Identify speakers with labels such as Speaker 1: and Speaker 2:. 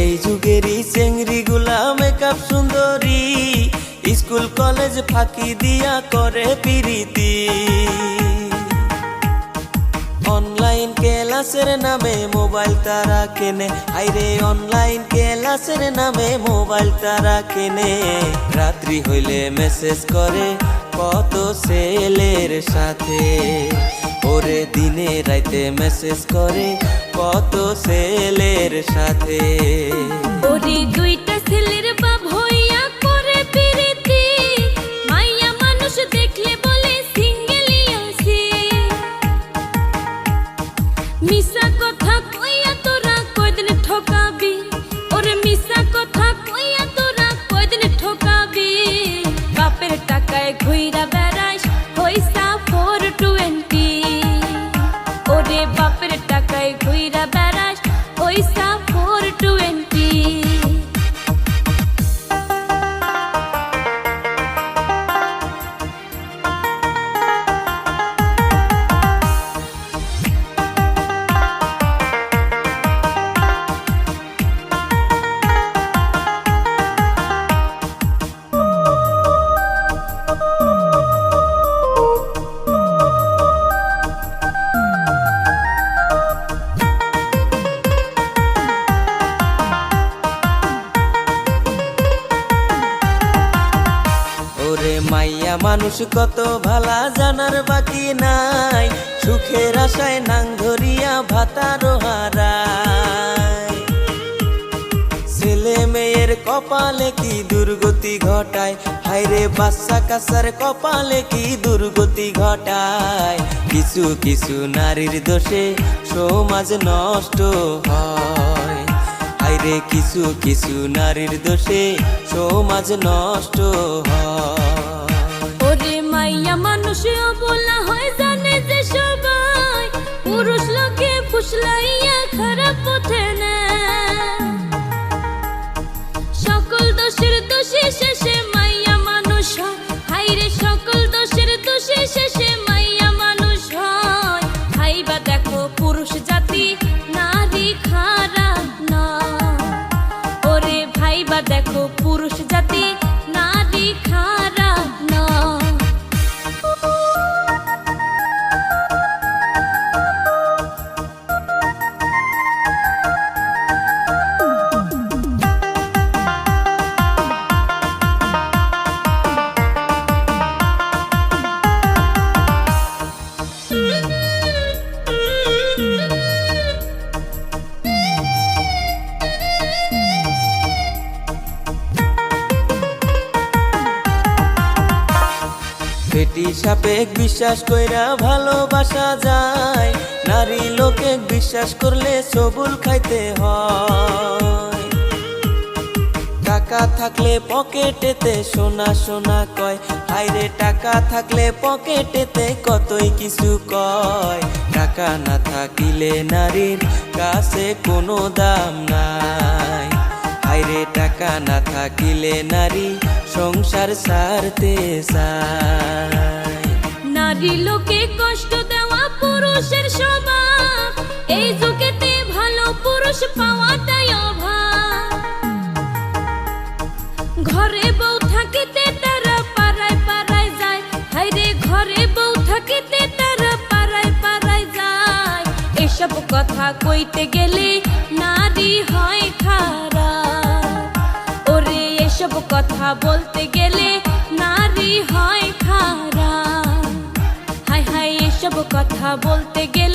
Speaker 1: এই যুগেরই চেংড়ি গুলা মেকআপ সুন্দরী। স্কুল, কলেজ ফাঁকি দিয়া করে পিরিতি। অনলাইন ক্লাসের নামে মোবাইল তারা কেনে। আইরে, অনলাইন ক্লাসের নামে মোবাইল তারা কেনে। রাত্রি হইলে মেসেজ করে কত ছেলের সাথে। ওরে দিনে রাইতে মেসেজ করে কত ছেলের সাথে।
Speaker 2: ওরে দুইটা ছেলের বাপ হইয়া করে পিরিতি, মাইয়া মানুষ দেখলে বলে সিঙ্গেলি মিশা কথা কইয়া তোরা
Speaker 1: মাইয়া মানুষ কত ভালা জানার বাকি নাই। সুখের আশায় নাং ধরিয়া ভাতারো ছেলে মেয়ের কপালে কি দুর্গতি ঘটায়? হায়রে বাচ্চা কাসার কপালে কি দুর্গতি ঘটায়? কিছু কিছু নারীর দোষে সমাজ নষ্ট হয়। হায়রে কিছু কিছু নারীর দোষে সমাজ নষ্ট হয়।
Speaker 2: ওরে মাইয়া মানুষ বলা হয় জানে যে সবাই। পুরুষ লোকে ফুসলাইয়া
Speaker 1: বেটি সাপেক বিশ্বাস কইরা ভালোবাসা যায়। নারী লোকে বিশ্বাস করলে সবুল খাইতে হয়। টাকা থাকলে পকেটেতে সোনা সোনা কয়। হাইরে টাকা থাকলে পকেটেতে কতই কিছু কয়। টাকা না থাকিলে নারীর কাছে কোনো দাম নাই। হাইরে টাকা না থাকিলে নারী সংসার সারতে
Speaker 2: নারী লোকে কষ্ট দেওয়া পুরুষের স্বভাব। এই যুগেতে ভালো পুরুষ পাওয়াটাই ঘরে বউ থাকিতে তারা পাড়ায় পাড়ায় যায়। ঘরে বউ থাকিতে তারা পাড়ায় পাড়ায় যায়। এসব কথা কইতে গেলে নারী হয় খারাপ। এসব কথা বলতে গেলে নারী হয় খারাপ। হায় হায় এসব কথা বলতে গেলে